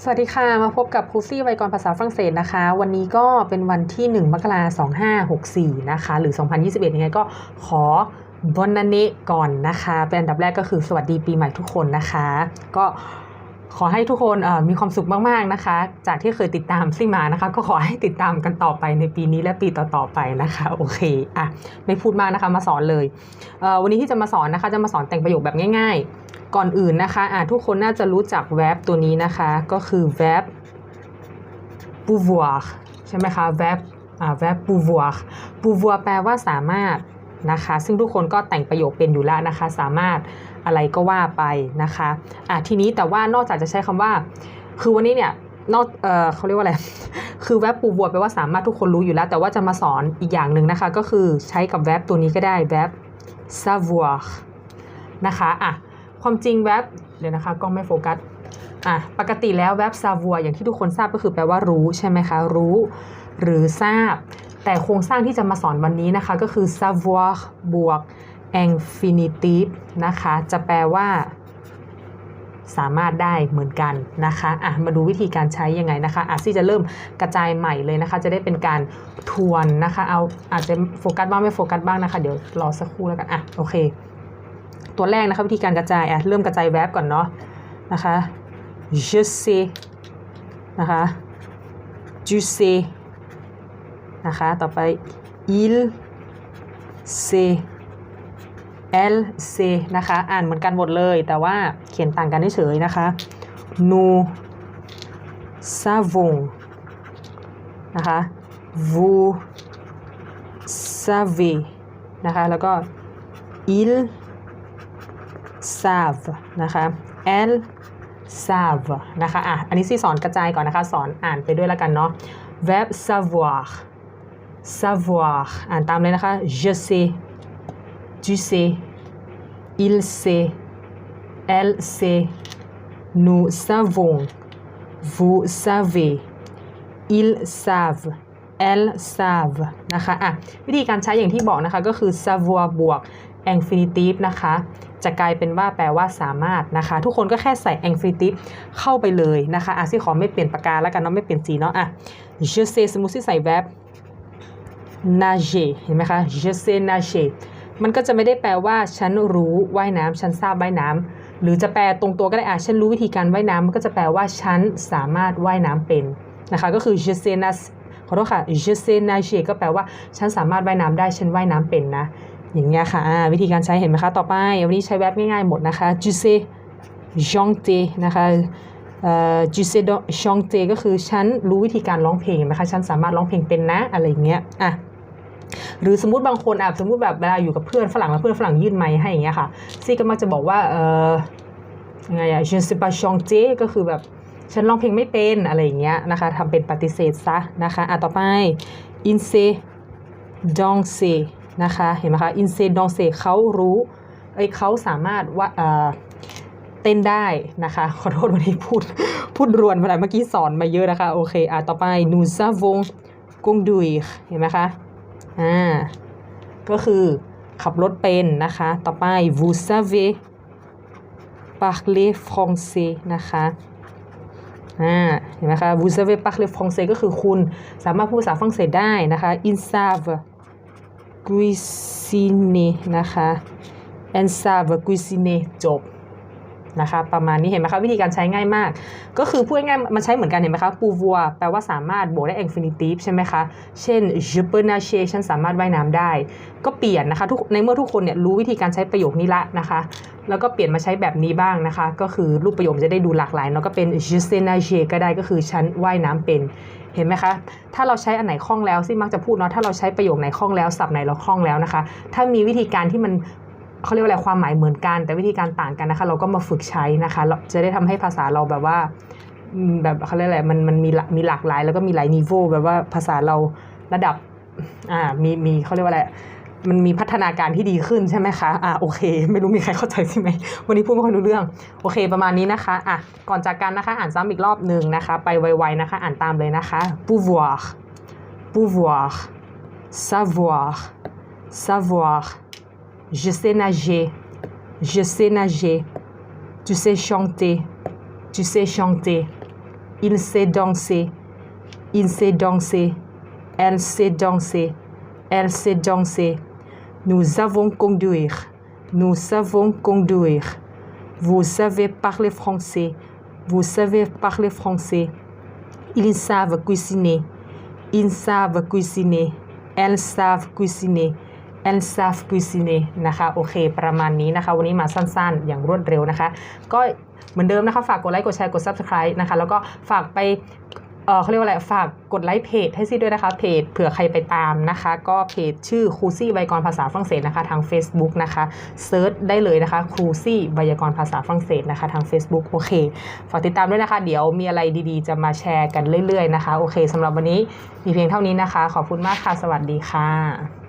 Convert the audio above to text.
สวัสดีค่ะ มาพบกับครูซี่ไวยากรภาษาฝรั่งเศสนะคะ วันนี้ก็เป็นวันที่ 1 มกราคม2564 นะคะ หรือ 2021 ยังไงก็ขอบอนนันเนก่อนนะคะ เป็นอันดับแรกก็คือสวัสดีปีใหม่ทุกคนนะคะ ก็ขอให้ทุกคนมีความสุขมากๆนะคะ จากที่เคยติดตามซี่มานะคะ ก็ขอให้ติดตามกันต่อไปในปีนี้และปีต่อๆไปนะคะโอเคอะไม่พูดมากนะคะมาสอนเลยวันนี้ที่จะมาสอนนะคะ จะมาสอนแต่งประโยคแบบง่าย ๆ ก่อนอื่นนะคะะทุกคนน่าจะรู้จักแวบตัวนี้นะคะ ก็คือแวบ pouvoir ใช่ไหมคะแวบแวบ pouvoir pouvoir แปลว่าสามารถนะคะ ซึ่งทุกคนก็แต่งประโยคเป็นอยู่แล้วนะคะ สามารถอะไรก็ว่าไปนะคะะทีนี้แต่ว่านอกจากจะใช้คำว่า คือวันนี้เนี่ยนอกเออเขาเรียกว่าอะไร คือแวบ pouvoir แปลว่าสามารถทุกคนรู้อยู่แล้ว แต่ว่าจะมาสอนอีกอย่างหนึ่งนะคะ ก็คือใช้กับแวบตัวนี้ก็ได้แวบ savoir นะคะ อะ ความจริงแวบเดี๋ยวนะคะกล้องไม่โฟกัสอะปกติแล้วแวบซาวัวอย่างที่ทุกคนทราบก็คือแปลว่ารู้ใช่ไหมคะรู้หรือทราบ แต่โครงสร้างที่จะมาสอนวันนี้นะคะก็คือ savoir บวก infinitive นะคะ จะแปลว่า สามารถได้เหมือนกันนะคะอะมาดูวิธีการใช้ยังไงนะคะอาซี่จะเริ่มกระจายใหม่เลยนะคะ จะได้เป็นการทวนนะคะ เอาอาจจะโฟกัสบ้างไม่โฟกัสบ้างนะคะ เดี๋ยวรอสักครู่แล้วกันอะโอเค ตัวแรกนะคะวิธีการกระจายอะเริ่มกระจายแวบก่อนเนาะนะคะ je sais นะคะ tu sais นะคะ ต่อไป il sait elle sait นะคะ อ่านเหมือนกันหมดเลย แต่ว่าเขียนต่างกันเฉยๆนะคะ nous savons นะคะ vous savez นะคะ แล้วก็ ils savent นะคะ elle savent นะคะอะอันนี้ซี่สอนกระจายก่อนนะคะ สอนอ่านไปด้วยแล้วกันเนาะ verb savoir savoir อ่านตามเลยนะคะ je sais tu sais il sait elle sait nous savons vous savez ils savent elles savent นะคะอะวิธีการใช้อย่างที่บอกนะคะก็คือ savoir บวก infinitive นะคะ จะกลายเป็นว่าแปลว่าสามารถนะคะ ทุกคนก็แค่ใส่ infinitive เข้าไปเลยนะคะอะซี่ขอไม่เปลี่ยนปากกาแล้วกันเนาะไม่เปลี่ยนสีเนาะอะ je sais สมมติซี่ใส่ verb nager เห็นไหมคะ je sais nager มันก็จะไม่ได้แปลว่าฉันรู้ว่ายน้ำฉันทราบว่ายน้ำหรือจะแปลตรงตัวก็ได้อะฉันรู้วิธีการว่ายน้ำมันก็จะแปลว่าฉันสามารถว่ายน้ำเป็นนะคะ ก็คือ je sais nager อโทษค่ะ je sais nager ก็แปลว่าฉันสามารถว่ายน้ำได้ฉันว่ายน้ำเป็นนะ อย่างเงี้ยค่ะวิธีการใช้เห็นไหมคะ ต่อไป วันนี้ใช้แวบง่ายๆหมดนะคะ tu sais chanter นะคะเอ่อ tu sais chanter ก็คือฉันรู้วิธีการร้องเพลงนไหมคะฉันสามารถร้องเพลงเป็นนะอะไรอย่างเงี้ยอะหรือสมมติบางคนอะสมมติแบบเวลาอยู่กับเพื่อนฝรั่งแล้วเพื่อนฝรั่งยื่นไมค์ให้อย่างเงี้ยค่ะซี่ก็มักจะบอกว่าเออยังไงอะ je ne sais pas chanter ก็คือแบบ ฉันร้องเพลงไม่เป็นอะไรอย่างเงี้ยนะคะทำเป็นปฏิเสธซะนะคะอะต่อไป il sait danser นะคะเห็นไหมคะ il sait danser เขารู้เอ้ยเขาสามารถว่าเอ่อเต้นได้นะคะ ขอโทษวันนี้พูดพูดรวนไปหน่อยเมื่อกี้สอนมาเยอะนะคะ โอเคอะต่อไป nous savons c o n d u i เห็นไหมคะอ่าก็คือขับรถเป็นนะคะ ต่อไป vous savez parler français นะคะ อ่าเห็นไหมคะ vous savez parler français ก็คือคุณสามารถพูดภาษาฝรั่งเศสได้นะคะ ils savent cuisiner นะคะ and savent cuisiner จบ นะคะประมาณนี้เห็นไหมคะวิธีการใช้ง่ายมาก ก็คือพูดง่ายมันใช้เหมือนกันเห็นไหมคะ pouvoir แปลว่าสามารถบวกได้ infinitive ใช่ไหมคะเช่น je peux nager ฉันสามารถว่ายน้ำได้ ก็เปลี่ยนนะคะทุกในเมื่อทุกคนเนี่ยรู้วิธีการใช้ประโยคนี้ละนะคะ แล้วก็เปลี่ยนมาใช้แบบนี้บ้างนะคะ ก็คือรูปประโยคจะได้ดูหลากหลายเนาะก็เป็น je sais nager ก็ได้ก็คือฉันว่ายน้ำเป็นเห็นไหมคะ ถ้าเราใช้อันไหนคล่องแล้วซี่มักจะพูดเนาะ ถ้าเราใช้ประโยคไหนคล่องแล้ว ศัพท์ไหนเราคล่องแล้วนะคะ ถ้ามีวิธีการที่มัน เขาเรียกว่าอะไรความหมายเหมือนกัน แต่วิธีการต่างกันนะคะ เราก็มาฝึกใช้นะคะเราจะได้ทำให้ภาษาเราแบบว่า แบบเขาเรียกอะไรมันมันมีมีหลากหลาย แล้วก็มีหลายนิโวแบบว่าภาษาเราระดับอ่ามีมีเขาเรียกว่าอะไรมันมีพัฒนาการที่ดีขึ้นใช่ไหมคะ อ่าโอเค ไม่รู้มีใครเข้าใจใช่ไหม วันนี้พูดไม่ค่อยรู้เรื่อง โอเค ประมาณนี้นะคะ อะ ก่อนจากกันนะคะ อ่านซ้ำอีกรอบหนึ่งนะคะ ไปไวๆนะคะ อ่านตามเลยนะคะ pouvoir pouvoir savoir savoir je sais nager. Je sais nager. Tu sais chanter. Tu sais chanter. Il sait danser. Il sait danser. Elle sait danser. Elle sait danser. Nous savons conduire. Nous savons conduire. Vous savez parler français. Vous savez parler français. Ils savent cuisiner. Ils savent cuisiner. Elles savent cuisiner elles savent cuisiner นะคะโอเค ประมาณนี้นะคะ วันนี้มาสั้นๆ อย่างรวดเร็วนะคะ ก็เหมือนเดิมนะคะ ฝากกดไลค์ กดแชร์ กด subscribe นะคะ แล้วก็ฝากไปเออเขาเรียกว่าอะไร ฝากกดไลค์เพจให้ซี่ด้วยนะคะ เพจเผื่อใครไปตามนะคะ ก็เพจชื่อครูซี่ไวยากรณ์ภาษาฝรั่งเศสนะคะ ทาง Facebook นะคะเซิร์ชได้เลยนะคะครูซี่ไวยากรณ์ภาษาฝรั่งเศสนะคะ ทาง Facebook โอเค ฝากติดตามด้วยนะคะ เดี๋ยวมีอะไรดีๆ จะมาแชร์กันเรื่อยๆนะคะ โอเคสำหรับวันนี้มีเพียงเท่านี้นะคะ ขอบคุณมากค่ะ สวัสดีค่ะ